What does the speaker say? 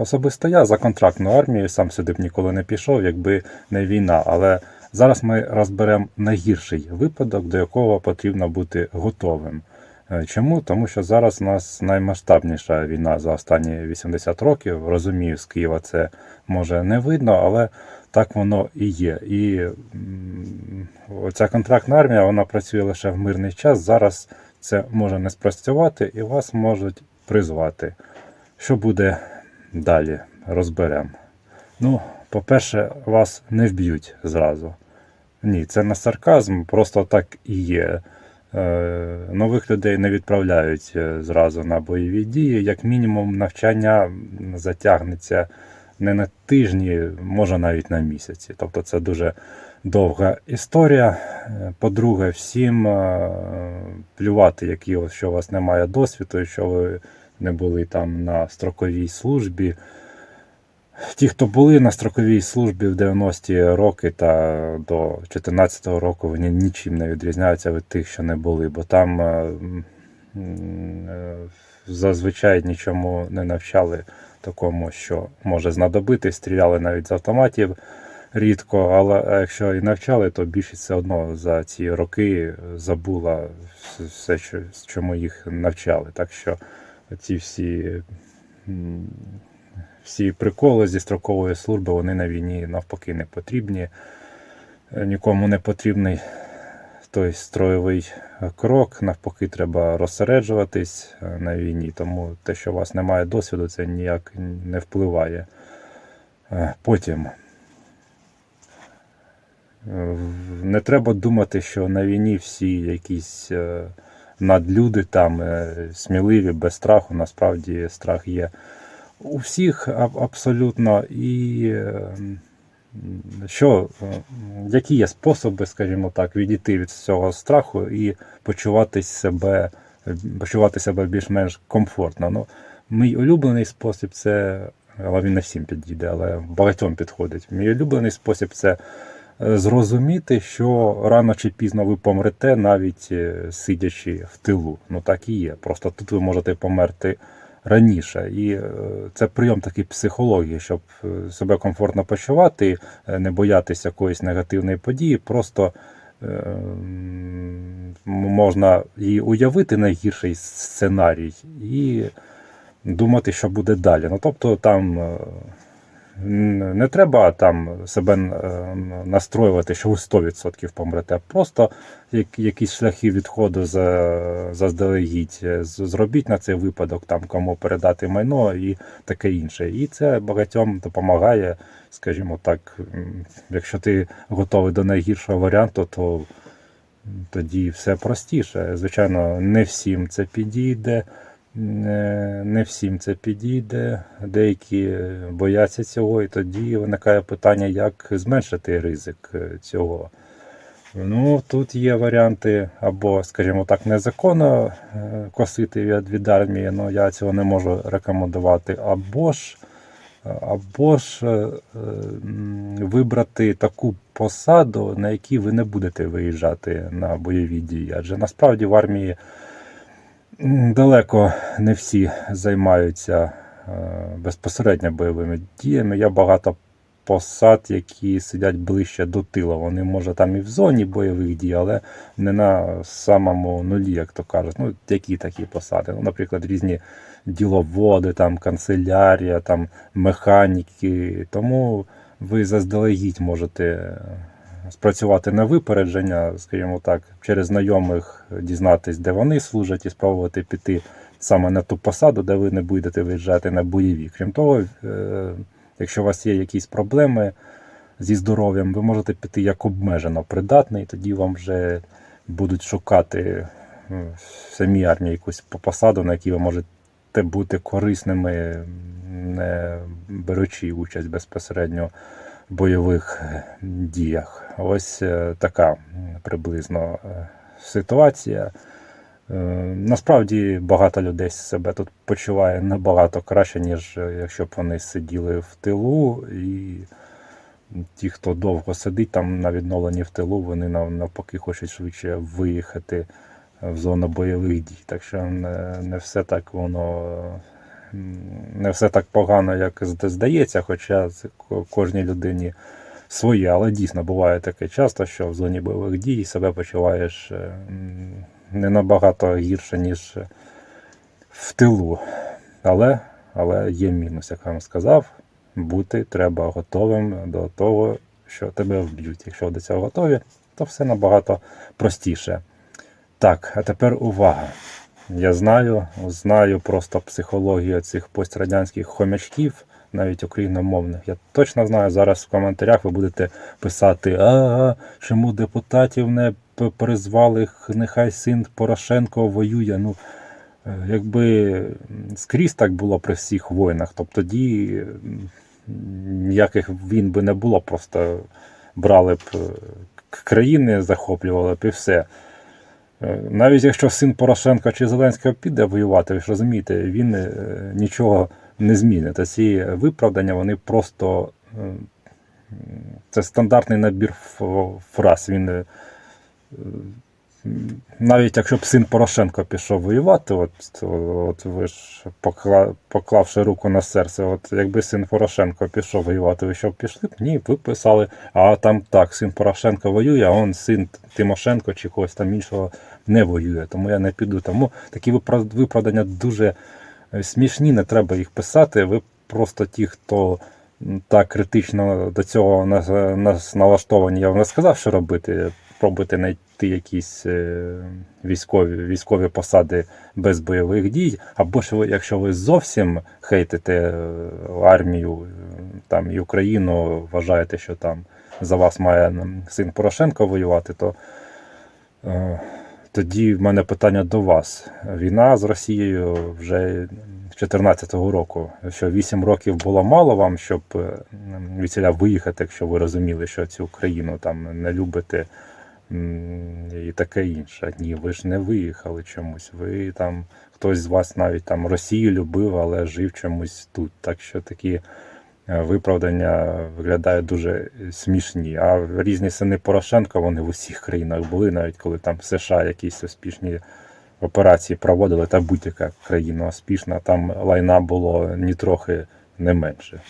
Особисто я за контрактну армію сам сюди б ніколи не пішов, якби не війна. Але зараз ми розберемо найгірший випадок, до якого потрібно бути готовим. Е, Чому? Тому що зараз у нас наймасштабніша війна за останні 80 років. Розумію, з Києва це може не видно, але так воно і є. І м, оця контрактна армія вона працює лише в мирний час. Зараз це може не спрацювати і вас можуть призвати. Що буде далі? Розберемо. Ну, по-перше, вас не вб'ють зразу. Ні, це не сарказм, просто так і є. Е, Нових людей не відправляють е, зразу на бойові дії. Як мінімум, навчання затягнеться не на тижні, може навіть на місяці. Тобто це дуже довга історія. Е, По-друге, всім плювати, які, що у вас немає досвіду, що ви не були там на строковій службі. Ті, хто були на строковій службі в 90-ті роки та до 14-го року, вони нічим не відрізняються від тих, що не були, бо там е, е, зазвичай нічому не навчали такому, що може знадобитись, стріляли навіть з автоматів рідко, але якщо і навчали, то більшість все одно за ці роки забула все, що, чому їх навчали. Так що ці всі. всі приколи зі строкової служби вони на війні навпаки не потрібні. Е, Нікому не потрібний той строєвий крок. Навпаки, треба розсереджуватись е, на війні. Тому те, що у вас немає досвіду, це ніяк не впливає. Е, Потім не треба думати, що на війні всі якісь надлюди там е, сміливі, без страху. Насправді страх є у всіх абсолютно. І е, що, е, які є способи, скажімо так, відійти від цього страху і почувати себе, почувати себе більш-менш комфортно. Ну, мій улюблений спосіб це, але він не всім підійде, але багатьом підходить. Мій улюблений спосіб це зрозуміти, що рано чи пізно ви помрете, навіть е, сидячи в тилу. Ну так і є. Просто тут ви можете померти раніше. І е, це прийом такий психології, щоб е, себе комфортно почувати, не боятися якоїсь негативної події, просто е, можна і уявити найгірший сценарій і думати, що буде далі. Ну тобто там. Не треба там себе е, настроювати, що ви 100% помрете. Просто як- якісь шляхи відходу за- заздалегідь е, зробіть на цей випадок, там кому передати майно і таке інше. І це багатьом допомагає, скажімо так, якщо ти готовий до найгіршого варіанту, то тоді все простіше. Звичайно, не всім це підійде. Не, всім це підійде, деякі бояться цього, і тоді виникає питання, як зменшити ризик е, цього. Ну, тут є варіанти або, скажімо так, незаконно е, косити від, від армії, але я цього не можу рекомендувати, або ж, або ж е, е, вибрати таку посаду, на якій ви не будете виїжджати на бойові дії. Адже насправді в армії Далеко не всі займаються е, безпосередньо бойовими діями. Є багато посад, які сидять ближче до тила. Вони, може, там і в зоні бойових дій, але не на самому нулі, як то кажуть. Ну, які такі посади? Ну, наприклад, різні діловоди, там, канцелярія, там, механіки. Тому ви заздалегідь можете спрацювати на випередження, скажімо так, через знайомих дізнатись, де вони служать, і спробувати піти саме на ту посаду, де ви не будете виїжджати на бойові. Крім того, е, якщо у вас є якісь проблеми зі здоров'ям, ви можете піти як обмежено придатний, тоді вам вже будуть шукати в самій армії якусь по- посаду, на якій ви можете бути корисними, не беручи участь безпосередньо бойових е, діях. Ось е, така приблизно е, ситуація. Насправді багато людей себе тут почуває набагато краще, ніж якщо б вони сиділи в тилу. І ті, хто довго сидить там на відновленні в тилу, вони навпаки хочуть швидше виїхати в зону бойових дій. Так що не, все так воно не все так погано, як здається, хоча кожній людині своє. Але дійсно буває таке часто, що в зоні бойових дій себе почуваєш е, не набагато гірше, ніж в тилу. Але, але є мінус, як я вам сказав, бути треба готовим до того, що тебе вб'ють. Якщо до цього готові, то все набагато простіше. Так, а тепер увага. Я знаю, знаю просто психологію цих пострадянських хомячків, навіть україномовних. Я точно знаю, зараз в коментарях ви будете писати: а чому депутатів не призвали, нехай син Порошенко воює. Ну, якби скрізь так було при всіх воїнах, тобто тоді ніяких війн би не було, просто брали б е, країни, захоплювали б і все. Е, Навіть якщо син Порошенка чи Зеленського піде воювати, ви ж розумієте, він е, нічого не змінить. Ці виправдання вони просто е, це стандартний набір фраз. Він навіть якщо б син Порошенко пішов воювати, от, от ви ж покла, поклавши руку на серце, от якби син Порошенко пішов воювати, ви що б пішли б? Ні, ви писали, а там так, син Порошенко воює, а он син Тимошенко чи когось там іншого не воює, тому я не піду. Тому такі виправдання дуже е, смішні, не треба їх писати. Ви просто ті, хто так критично до цього нас, нас налаштовані, я вам не сказав, що робити. Пробуйте знайти якісь е, військові, військові посади без бойових дій, або ж ви, якщо ви зовсім хейтите е, армію е, там, і Україну, вважаєте, що там за вас має син Порошенко воювати, то Тоді в мене питання до вас. Війна з Росією вже 2014 року. Що 8 років було мало вам, щоб від ціля виїхати, якщо ви розуміли, що цю країну там не любите і таке інше. Ні, ви ж не виїхали чомусь. Ви там хтось з вас навіть там Росію любив, але жив чомусь тут. Так що такі е, виправдання виглядають дуже смішні. А різні сини Порошенка вони в усіх країнах були, навіть коли там США якісь успішні операції проводили, та будь-яка країна успішна, там лайна було ні трохи не менше.